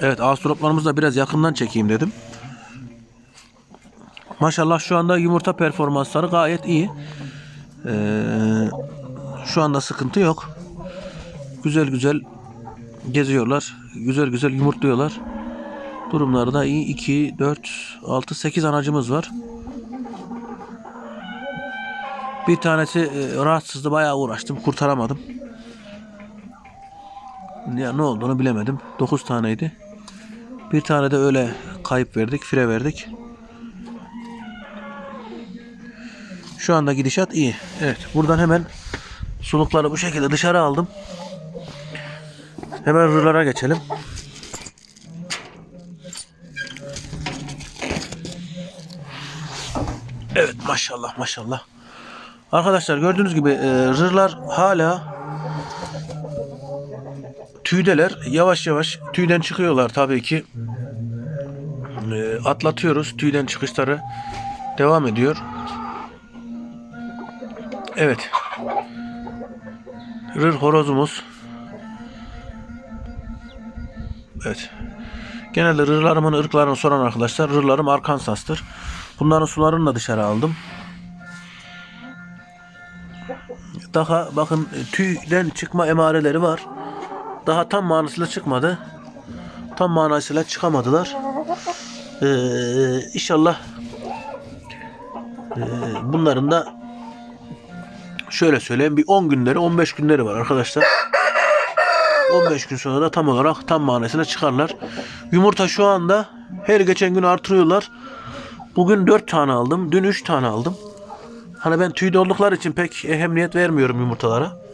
Evet astroplarımızı da biraz yakından çekeyim dedim. Maşallah şu anda yumurta performansları gayet iyi. Ee, şu anda sıkıntı yok. Güzel güzel geziyorlar. Güzel güzel yumurtluyorlar. Durumları da iyi. 2, 4, 6, 8 anacımız var. Bir tanesi e, rahatsızdı. Bayağı uğraştım. Kurtaramadım. Ya ne olduğunu bilemedim. 9 taneydi. Bir tane de öyle kayıp verdik. Fire verdik. Şu anda gidişat iyi. Evet. Buradan hemen sulukları bu şekilde dışarı aldım. Hemen rırlara geçelim. Evet maşallah maşallah. Arkadaşlar gördüğünüz gibi e, rırlar hala tüydeler. Yavaş yavaş tüyden çıkıyorlar tabii ki. E, atlatıyoruz. Tüyden çıkışları devam ediyor. Evet. Rır horozumuz. Evet. Genelde rırlarımın ırklarını soran arkadaşlar rırlarım Arkansas'tır. Bunların sularını da dışarı aldım. Daha bakın tüyden çıkma emareleri var. Daha tam manasıyla çıkmadı. Tam manasıyla çıkamadılar. Ee, inşallah ee, bunların da şöyle söyleyeyim bir 10 günleri 15 günleri var arkadaşlar. 15 gün sonra da tam olarak tam manasıyla çıkarlar. Yumurta şu anda her geçen gün artırıyorlar. Bugün 4 tane aldım. Dün 3 tane aldım. Hani ben tüyde oldukları için pek ehemmiyet vermiyorum yumurtalara.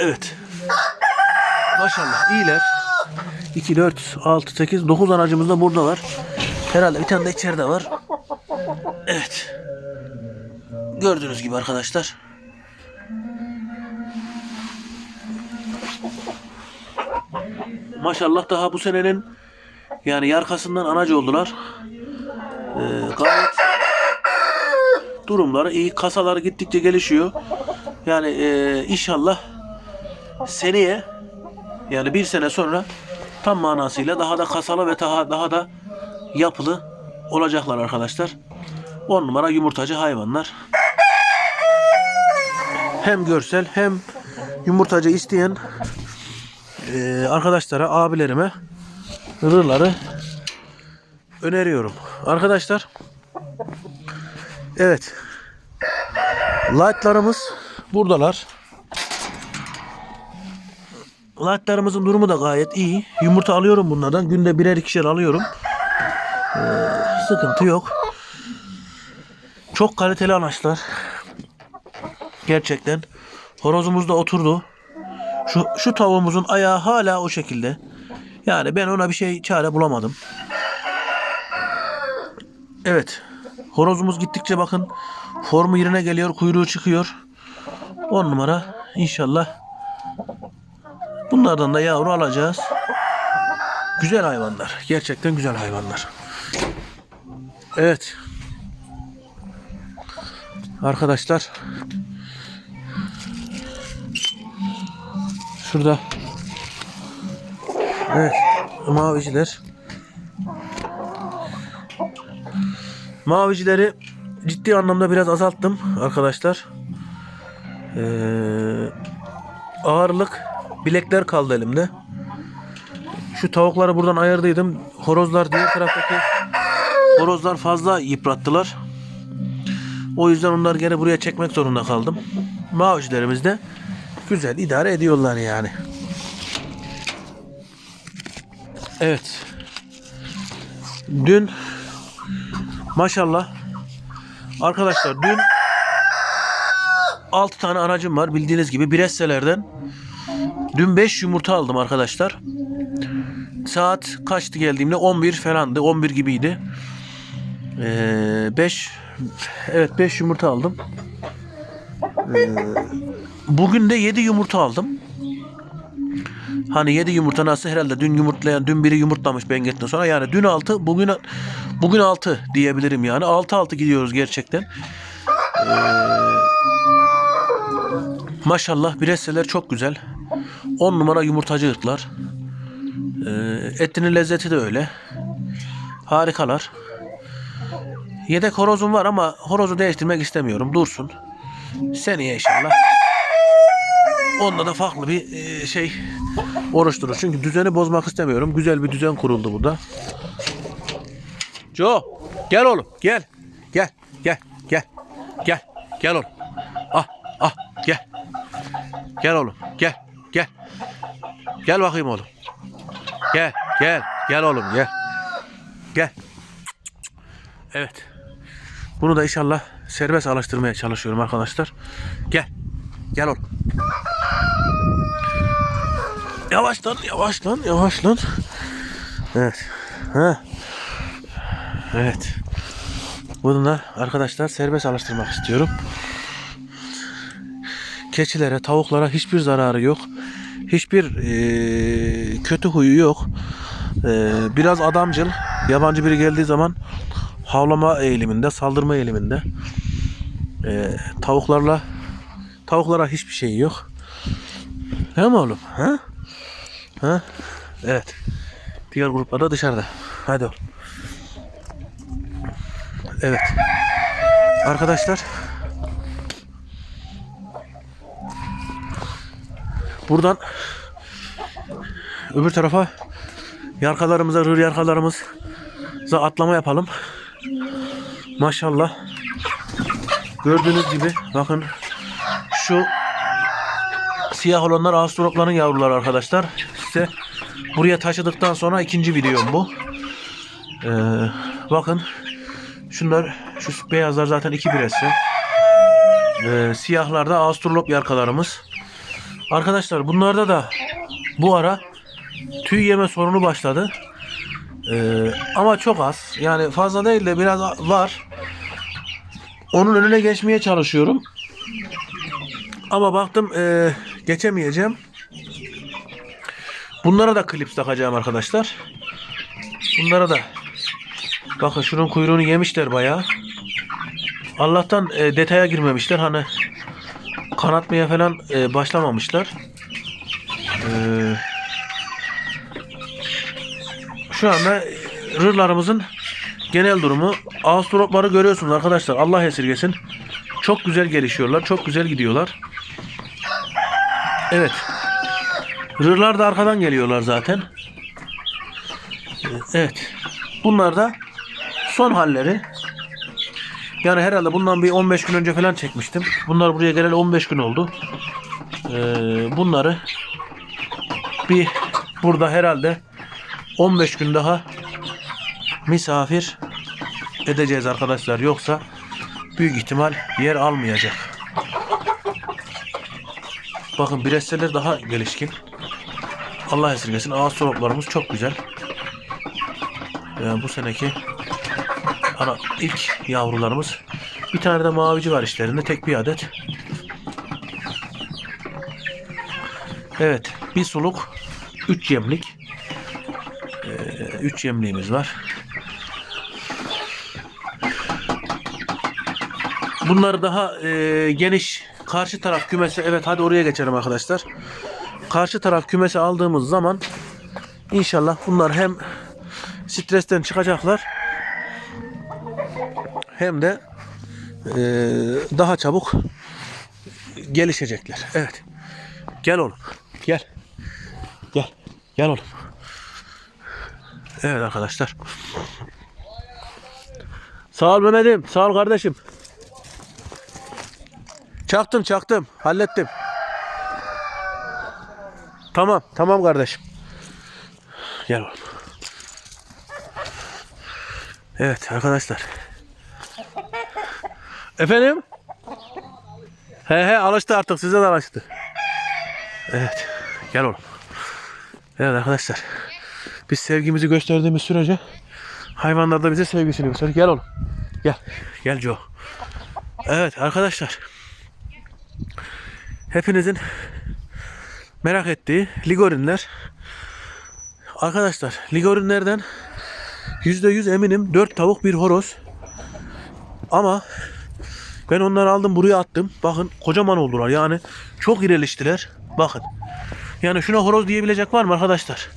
Evet. Maşallah iyiler. 2, 4, 6, 8, 9 anacımız da buradalar. Herhalde bir tane de içeride var. Evet. Gördüğünüz gibi arkadaşlar. Maşallah daha bu senenin yani yarkasından anacı oldular. Ee, gayet durumları iyi. Kasaları gittikçe gelişiyor. Yani e, inşallah seneye yani bir sene sonra tam manasıyla daha da kasalı ve daha, daha da yapılı olacaklar arkadaşlar. 10 numara yumurtacı hayvanlar. Hem görsel hem yumurtacı isteyen e, arkadaşlara, abilerime rırları öneriyorum. Arkadaşlar evet lightlarımız buradalar. Lightlarımızın durumu da gayet iyi. Yumurta alıyorum bunlardan. Günde birer ikişer alıyorum. Ee, sıkıntı yok. Çok kaliteli anaçlar. Gerçekten. Horozumuz da oturdu. Şu, şu tavuğumuzun ayağı hala o şekilde. Yani ben ona bir şey çare bulamadım. Evet. Horozumuz gittikçe bakın formu yerine geliyor, kuyruğu çıkıyor. 10 numara inşallah. Bunlardan da yavru alacağız. Güzel hayvanlar. Gerçekten güzel hayvanlar. Evet. Arkadaşlar Şurada Evet Maviciler Mavicileri ciddi anlamda biraz azalttım arkadaşlar. Ee, ağırlık bilekler kaldı elimde. Şu tavukları buradan ayırdıydım. Horozlar diğer taraftaki horozlar fazla yıprattılar. O yüzden onları geri buraya çekmek zorunda kaldım. Mavicilerimiz de güzel idare ediyorlar yani. Evet. Dün maşallah arkadaşlar dün 6 tane anacım var bildiğiniz gibi Bresselerden. Dün 5 yumurta aldım arkadaşlar. Saat kaçtı geldiğimde 11 falandı. 11 gibiydi. 5 evet 5 yumurta aldım. Ee, bugün de 7 yumurta aldım. Hani 7 yumurta nasıl herhalde dün yumurtlayan dün biri yumurtlamış ben gittikten sonra yani dün 6 bugün bugün 6 diyebilirim yani 6 6 gidiyoruz gerçekten. Ee, maşallah bireseler çok güzel. 10 numara yumurtacı ırklar. Ee, etinin lezzeti de öyle. Harikalar. Yedek horozum var ama horozu değiştirmek istemiyorum. Dursun. Seneye inşallah. Onda da farklı bir e, şey oluşturur. Çünkü düzeni bozmak istemiyorum. Güzel bir düzen kuruldu burada. Joe gel oğlum gel. Gel gel gel. Gel gel oğlum. Ah ah gel. Gel oğlum gel gel. Gel bakayım oğlum. Gel gel gel oğlum gel. Gel. Evet. Bunu da inşallah serbest alıştırmaya çalışıyorum arkadaşlar. Gel. Gel oğlum. Yavaş lan, yavaş lan, yavaş lan. Evet. Ha. Evet. Bunu da arkadaşlar serbest alıştırmak istiyorum. Keçilere, tavuklara hiçbir zararı yok. Hiçbir eee, kötü huyu yok. Eee, biraz adamcıl. Yabancı biri geldiği zaman havlama eğiliminde, saldırma eğiliminde. Eee, tavuklarla tavuklara hiçbir şey yok. Değil mi oğlum? Ha? Ha? Evet. Diğer gruplar da dışarıda. Hadi oğlum. Evet. Arkadaşlar buradan öbür tarafa yarkalarımıza, rır yarkalarımıza atlama yapalım. Maşallah. Gördüğünüz gibi bakın şu siyah olanlar Astrologların yavruları arkadaşlar. Size buraya taşıdıktan sonra ikinci videom bu. Ee, bakın şunlar şu beyazlar zaten iki biresi. Ee, siyahlar da Astrolog yarkalarımız. Arkadaşlar bunlarda da bu ara tüy yeme sorunu başladı. Ee, ama çok az. Yani fazla değil de biraz var. Onun önüne geçmeye çalışıyorum. Ama baktım e, geçemeyeceğim. Bunlara da klips takacağım arkadaşlar. Bunlara da bakın şunun kuyruğunu yemişler bayağı. Allah'tan e, detaya girmemişler. Hani kanatmaya falan e, başlamamışlar. E, şu anda rırlarımızın genel durumu Astrologları görüyorsunuz arkadaşlar. Allah esirgesin. Çok güzel gelişiyorlar. Çok güzel gidiyorlar. Evet. Rırlar da arkadan geliyorlar zaten. Evet. Bunlar da son halleri. Yani herhalde bundan bir 15 gün önce falan çekmiştim. Bunlar buraya geleli 15 gün oldu. Ee, bunları bir burada herhalde 15 gün daha misafir edeceğiz arkadaşlar. Yoksa büyük ihtimal yer almayacak. Bakın bireysler daha gelişkin. Allah esirgesin. Ağız soroklarımız çok güzel. Yani bu seneki ana ilk yavrularımız. Bir tane de mavici var işlerinde. Tek bir adet. Evet. Bir suluk. Üç yemlik. Ee, üç yemliğimiz var. Bunları daha e, geniş karşı taraf kümesi evet hadi oraya geçelim arkadaşlar. Karşı taraf kümesi aldığımız zaman inşallah bunlar hem stresten çıkacaklar hem de e, daha çabuk gelişecekler. Evet. Gel oğlum. Gel. Gel. Gel oğlum. Evet arkadaşlar. Sağ ol Mehmet'im. Sağ ol kardeşim. Çaktım çaktım. Hallettim. Tamam. Tamam kardeşim. Gel oğlum. Evet arkadaşlar. Efendim? He he alıştı artık size de alıştı. Evet. Gel oğlum. Evet arkadaşlar. Biz sevgimizi gösterdiğimiz sürece hayvanlar da bize sevgisini gösterir. Gel oğlum. Gel. Gel Joe. Evet arkadaşlar. Hepinizin merak ettiği ligorinler. Arkadaşlar ligorinlerden %100 eminim 4 tavuk bir horoz. Ama ben onları aldım buraya attım. Bakın kocaman oldular yani çok irileştiler. Bakın. Yani şuna horoz diyebilecek var mı arkadaşlar?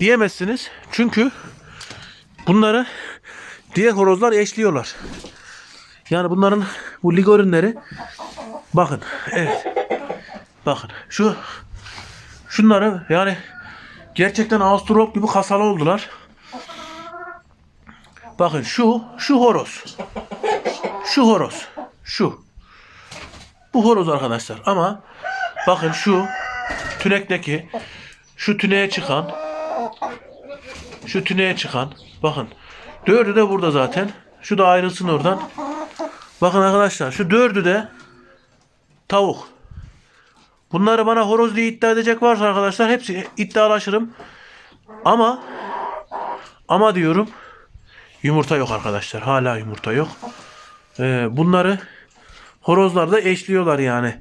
Diyemezsiniz. Çünkü bunları diğer horozlar eşliyorlar. Yani bunların bu lig ürünleri bakın. Evet. Bakın. Şu şunları yani gerçekten Avustralop gibi kasalı oldular. Bakın şu şu horoz. Şu horoz. Şu. Bu horoz arkadaşlar ama bakın şu tünekteki şu tüneye çıkan şu tüneye çıkan bakın dördü de burada zaten. Şu da ayrılsın oradan. Bakın arkadaşlar şu dördü de tavuk. Bunları bana horoz diye iddia edecek varsa arkadaşlar hepsi iddialaşırım. Ama ama diyorum yumurta yok arkadaşlar. Hala yumurta yok. Ee, bunları horozlarda eşliyorlar yani.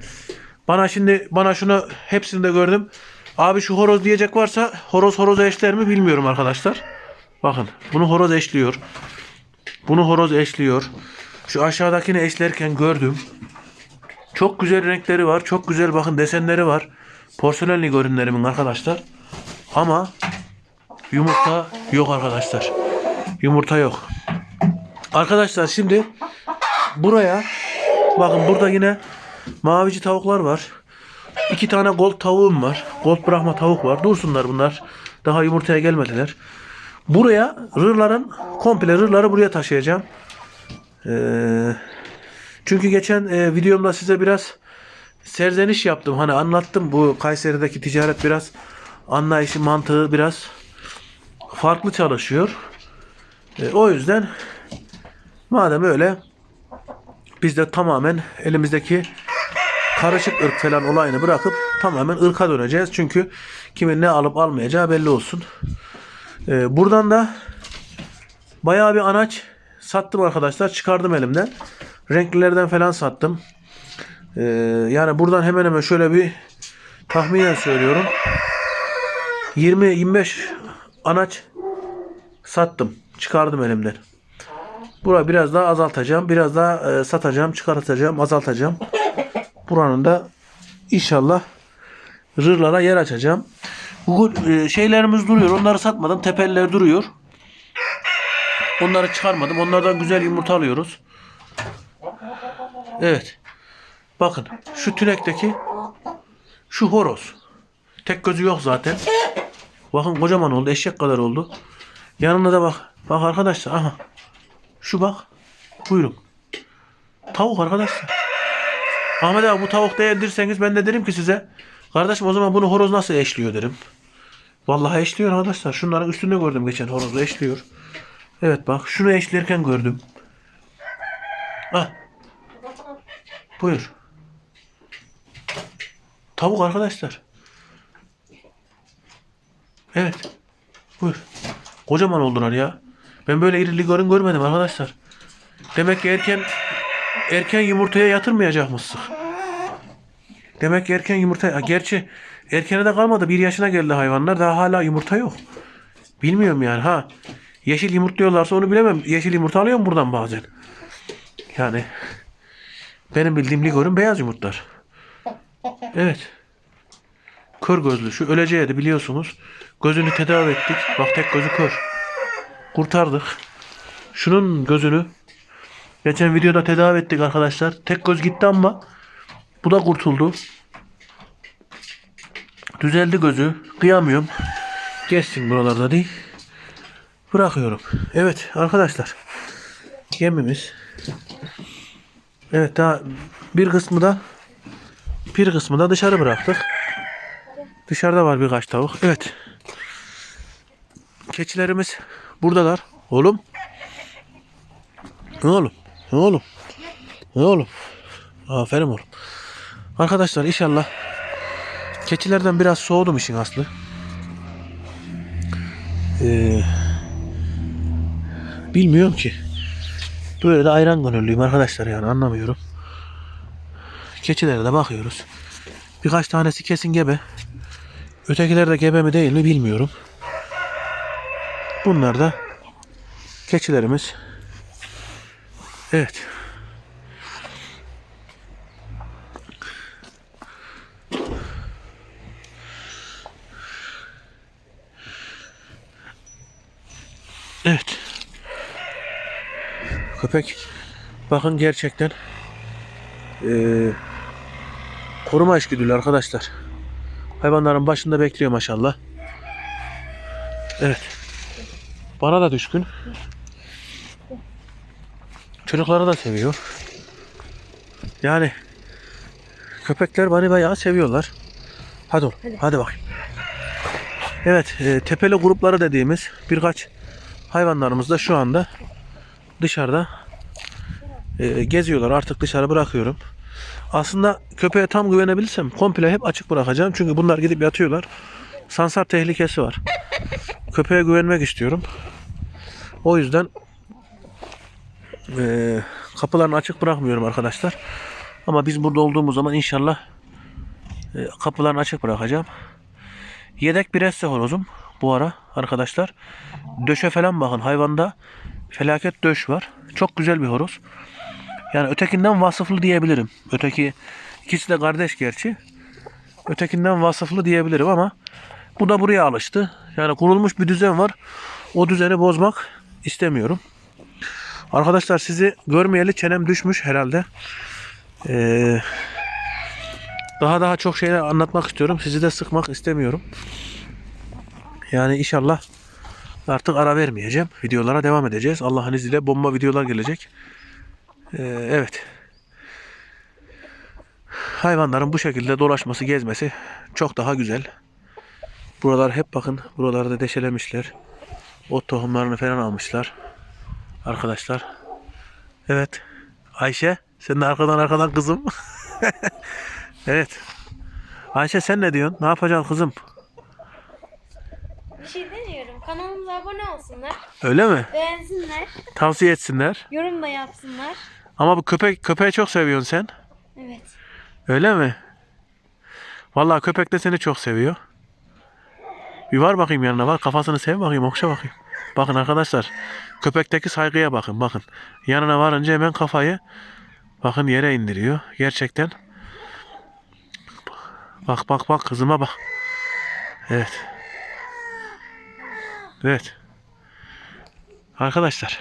Bana şimdi bana şunu hepsini de gördüm. Abi şu horoz diyecek varsa horoz horoz eşler mi bilmiyorum arkadaşlar. Bakın bunu horoz eşliyor. Bunu horoz eşliyor. Şu aşağıdakini eşlerken gördüm. Çok güzel renkleri var. Çok güzel bakın desenleri var. Porselenli görünlerimin arkadaşlar. Ama yumurta yok arkadaşlar. Yumurta yok. Arkadaşlar şimdi buraya bakın burada yine mavici tavuklar var. İki tane gold tavuğum var. Gold bırakma tavuk var. Dursunlar bunlar. Daha yumurtaya gelmediler. Buraya rırların komple rırları buraya taşıyacağım. Ee, çünkü geçen e, videomda size biraz serzeniş yaptım. Hani anlattım bu Kayseri'deki ticaret biraz anlayışı mantığı biraz farklı çalışıyor. E, o yüzden madem öyle biz de tamamen elimizdeki karışık ırk falan olayını bırakıp tamamen ırka döneceğiz. Çünkü kimin ne alıp almayacağı belli olsun. E, buradan da bayağı bir anaç sattım arkadaşlar. Çıkardım elimden. Renklilerden falan sattım. E, yani buradan hemen hemen şöyle bir tahminen söylüyorum. 20-25 anaç sattım. Çıkardım elimden. Burayı biraz daha azaltacağım. Biraz daha e, satacağım, çıkartacağım, azaltacağım. Buranın da inşallah rırlara yer açacağım. Bu e, şeylerimiz duruyor. Onları satmadım. Tepeller duruyor. Onları çıkarmadım. Onlardan güzel yumurta alıyoruz. Evet. Bakın şu tünekteki şu horoz. Tek gözü yok zaten. Bakın kocaman oldu. Eşek kadar oldu. Yanında da bak. Bak arkadaşlar. Aha. Şu bak. Buyurun. Tavuk arkadaşlar. Ahmet abi bu tavuk değerdirseniz ben de derim ki size. Kardeşim o zaman bunu horoz nasıl eşliyor derim. Vallahi eşliyor arkadaşlar. Şunların üstünde gördüm geçen horozu eşliyor. Evet bak şunu eşlerken gördüm. Ah. Buyur. Tavuk arkadaşlar. Evet. Buyur. Kocaman oldular ya. Ben böyle iri ligorun görmedim arkadaşlar. Demek ki erken erken yumurtaya yatırmayacak mısın? Demek ki erken yumurta... Gerçi erkene de kalmadı. Bir yaşına geldi hayvanlar. Daha hala yumurta yok. Bilmiyorum yani. Ha yeşil yumurtluyorlarsa onu bilemem. Yeşil yumurta alıyorum buradan bazen. Yani benim bildiğim ligorun beyaz yumurtlar. Evet. Kör gözlü. Şu öleceğiydi biliyorsunuz. Gözünü tedavi ettik. Bak tek gözü kör. Kurtardık. Şunun gözünü geçen videoda tedavi ettik arkadaşlar. Tek göz gitti ama bu da kurtuldu. Düzeldi gözü. Kıyamıyorum. Geçsin buralarda değil. Bırakıyorum. Evet arkadaşlar. Yemimiz. Evet daha bir kısmı da bir kısmı da dışarı bıraktık. Dışarıda var birkaç tavuk. Evet. Keçilerimiz buradalar. Oğlum. Ne oğlum? Ne oğlum? Ne oğlum? Aferin oğlum. Arkadaşlar inşallah keçilerden biraz soğudum işin aslı. Ee, bilmiyorum ki. Böyle de ayran gönüllüyüm arkadaşlar yani anlamıyorum. Keçilere de bakıyoruz. Birkaç tanesi kesin gebe. Ötekiler de gebe mi değil mi bilmiyorum. Bunlar da keçilerimiz. Evet. Evet. Köpek bakın gerçekten ee, koruma işgüdülü arkadaşlar. Hayvanların başında bekliyor maşallah. Evet. Bana da düşkün. Çocukları da seviyor. Yani köpekler beni bayağı seviyorlar. Hadi oğlum, hadi, bakayım. Evet, e, tepeli grupları dediğimiz birkaç hayvanlarımız da şu anda dışarıda e, geziyorlar. Artık dışarı bırakıyorum. Aslında köpeğe tam güvenebilirsem komple hep açık bırakacağım. Çünkü bunlar gidip yatıyorlar. Sansar tehlikesi var. Köpeğe güvenmek istiyorum. O yüzden e, kapılarını açık bırakmıyorum arkadaşlar. Ama biz burada olduğumuz zaman inşallah e, kapılarını açık bırakacağım. Yedek bir esse horozum bu ara arkadaşlar. Döşe falan bakın hayvanda felaket döş var. Çok güzel bir horoz. Yani ötekinden vasıflı diyebilirim. Öteki ikisi de kardeş gerçi. Ötekinden vasıflı diyebilirim ama bu da buraya alıştı. Yani kurulmuş bir düzen var. O düzeni bozmak istemiyorum. Arkadaşlar sizi görmeyeli çenem düşmüş herhalde. Ee, daha daha çok şeyler anlatmak istiyorum. Sizi de sıkmak istemiyorum. Yani inşallah artık ara vermeyeceğim. Videolara devam edeceğiz. Allah'ın izniyle bomba videolar gelecek. Ee, evet. Hayvanların bu şekilde dolaşması, gezmesi çok daha güzel. Buralar hep bakın. Buralarda deşelemişler. Ot tohumlarını falan almışlar. Arkadaşlar. Evet. Ayşe. Sen de arkadan arkadan kızım. evet. Ayşe sen ne diyorsun? Ne yapacaksın kızım? Bir şey demiyorum. Kanalımıza abone olsunlar. Öyle mi? Beğensinler. Tavsiye etsinler. Yorum da yapsınlar. Ama bu köpek köpeği çok seviyorsun sen. Evet. Öyle mi? Vallahi köpek de seni çok seviyor. Bir var bakayım yanına var. Kafasını sev bakayım. Okşa bakayım. Bakın arkadaşlar. Köpekteki saygıya bakın. Bakın. Yanına varınca hemen kafayı bakın yere indiriyor. Gerçekten. Bak bak bak kızıma bak. Evet. Evet. Arkadaşlar.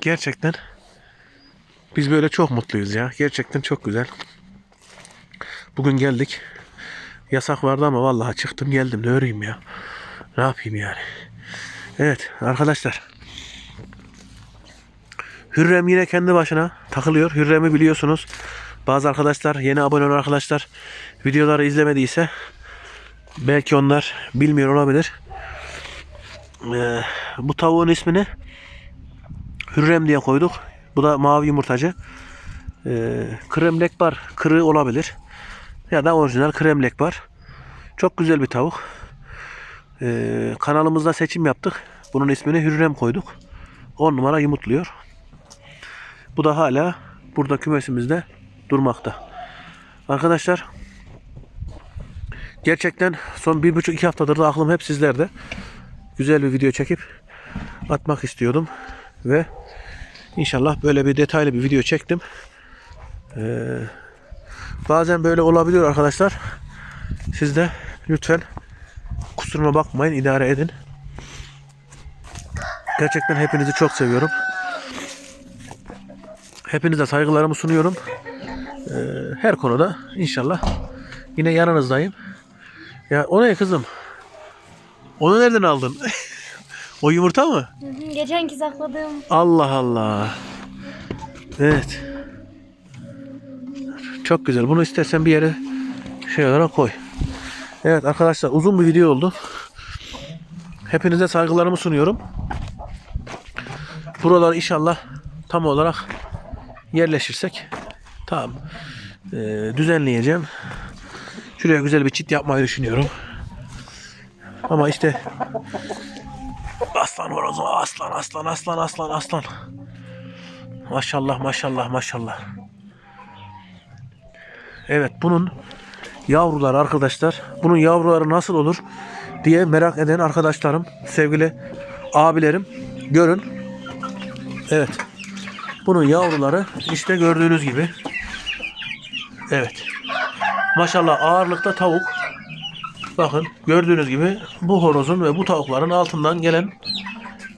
Gerçekten biz böyle çok mutluyuz ya. Gerçekten çok güzel. Bugün geldik. Yasak vardı ama vallahi çıktım geldim. Ne öreyim ya. Ne yapayım yani. Evet arkadaşlar. Hürrem yine kendi başına takılıyor. Hürrem'i biliyorsunuz. Bazı arkadaşlar, yeni abone olan arkadaşlar videoları izlemediyse belki onlar bilmiyor olabilir. Ee, bu tavuğun ismini Hürrem diye koyduk. Bu da mavi yumurtacı. Ee, kremlek bar kırığı olabilir. Ya da orijinal kremlek bar. Çok güzel bir tavuk. Ee, kanalımızda seçim yaptık. Bunun ismini Hürrem koyduk. 10 numara yumurtluyor. Bu da hala burada kümesimizde durmakta. Arkadaşlar gerçekten son bir buçuk iki haftadır da aklım hep sizlerde. Güzel bir video çekip atmak istiyordum. Ve İnşallah böyle bir detaylı bir video çektim. Ee, bazen böyle olabiliyor arkadaşlar. Siz de lütfen kusuruma bakmayın, idare edin. Gerçekten hepinizi çok seviyorum. Hepinize saygılarımı sunuyorum. Ee, her konuda inşallah yine yanınızdayım. Ya o ne kızım? Onu nereden aldın? o yumurta mı? Geçenki sakladığım Allah Allah. Evet. Çok güzel. Bunu istersen bir yere şey olarak koy. Evet arkadaşlar uzun bir video oldu. Hepinize saygılarımı sunuyorum. Buralar inşallah tam olarak yerleşirsek tamam ee, düzenleyeceğim. Şuraya güzel bir çit yapmayı düşünüyorum. Ama işte Aslan horozu aslan aslan aslan aslan aslan. Maşallah maşallah maşallah. Evet bunun yavruları arkadaşlar. Bunun yavruları nasıl olur diye merak eden arkadaşlarım, sevgili abilerim görün. Evet. Bunun yavruları işte gördüğünüz gibi. Evet. Maşallah ağırlıkta tavuk. Bakın gördüğünüz gibi bu horozun ve bu tavukların altından gelen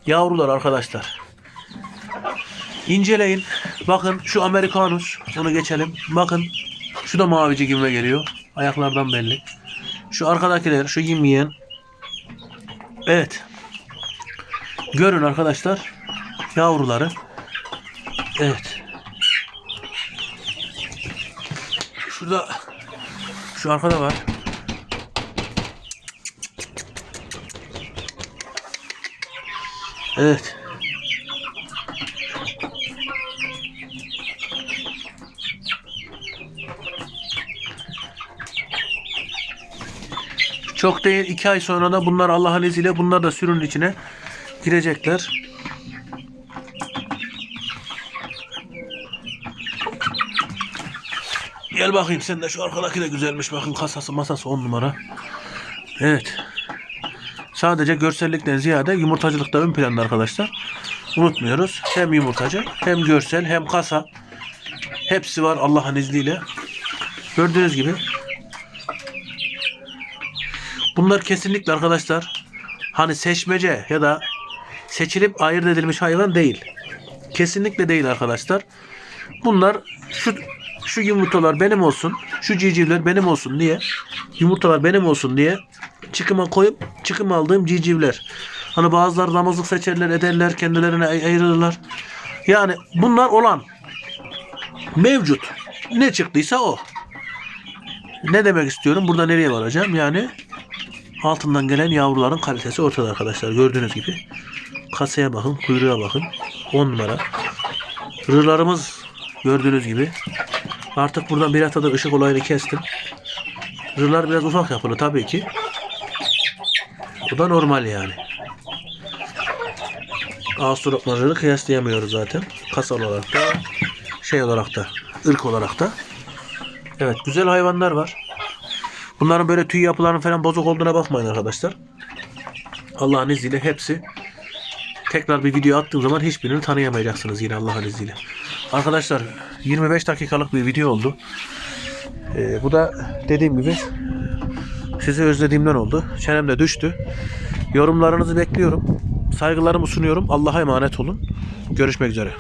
yavrular arkadaşlar. İnceleyin. Bakın şu Amerikanus. Onu geçelim. Bakın şu da mavici gibime geliyor. Ayaklardan belli. Şu arkadakiler, şu yemeyen. Evet. Görün arkadaşlar. Yavruları. Evet. Şurada şu arkada var. Evet. Çok değil iki ay sonra da bunlar Allah'ın izniyle bunlar da sürünün içine girecekler. Gel bakayım sen de şu arkadaki de güzelmiş. Bakın kasası masası on numara. Evet. Sadece görsellikten ziyade yumurtacılıkta ön planda arkadaşlar. Unutmuyoruz. Hem yumurtacı hem görsel hem kasa. Hepsi var Allah'ın izniyle. Gördüğünüz gibi. Bunlar kesinlikle arkadaşlar hani seçmece ya da seçilip ayırt edilmiş hayvan değil. Kesinlikle değil arkadaşlar. Bunlar şu şu yumurtalar benim olsun, şu civcivler benim olsun diye, yumurtalar benim olsun diye çıkıma koyup çıkım aldığım civcivler. Hani bazıları damızlık seçerler, ederler, kendilerine ay- ayırırlar. Yani bunlar olan mevcut. Ne çıktıysa o. Ne demek istiyorum? Burada nereye varacağım? Yani altından gelen yavruların kalitesi ortada arkadaşlar. Gördüğünüz gibi. Kasaya bakın, kuyruğa bakın. 10 numara. Rırlarımız gördüğünüz gibi. Artık buradan bir haftadır ışık olayını kestim. Rırlar biraz ufak yapılı tabii ki. Bu da normal yani. Ağustos rırı kıyaslayamıyoruz zaten. Kasa olarak da şey olarak da ırk olarak da. Evet güzel hayvanlar var. Bunların böyle tüy yapılarının falan bozuk olduğuna bakmayın arkadaşlar. Allah'ın izniyle hepsi tekrar bir video attığım zaman hiçbirini tanıyamayacaksınız yine Allah'ın izniyle. Arkadaşlar 25 dakikalık bir video oldu. Ee, bu da dediğim gibi sizi özlediğimden oldu. Çenem de düştü. Yorumlarınızı bekliyorum. Saygılarımı sunuyorum. Allah'a emanet olun. Görüşmek üzere.